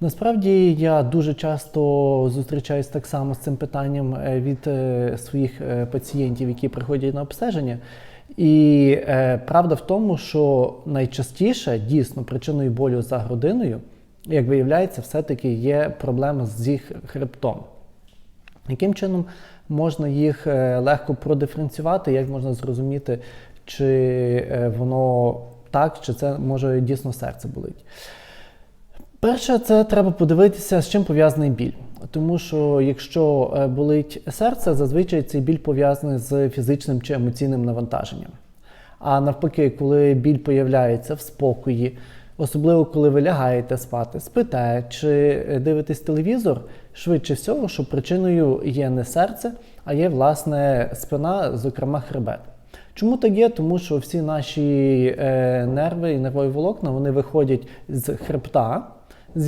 Насправді я дуже часто зустрічаюсь так само з цим питанням е, від е, своїх е, пацієнтів, які приходять на обстеження. І правда в тому, що найчастіше дійсно причиною болю за грудиною, як виявляється, все-таки є проблема з їх хребтом. Яким чином можна їх легко продиференціювати, як можна зрозуміти, чи воно так, чи це може дійсно серце болить? Перше, це треба подивитися, з чим пов'язаний біль. Тому що якщо е, болить серце, зазвичай цей біль пов'язаний з фізичним чи емоційним навантаженням. А навпаки, коли біль появляється в спокої, особливо коли ви лягаєте спати, спите чи е, дивитесь телевізор, швидше всього, що причиною є не серце, а є власне спина, зокрема хребет. Чому так є? Тому що всі наші е, нерви і нервові волокна вони виходять з хребта,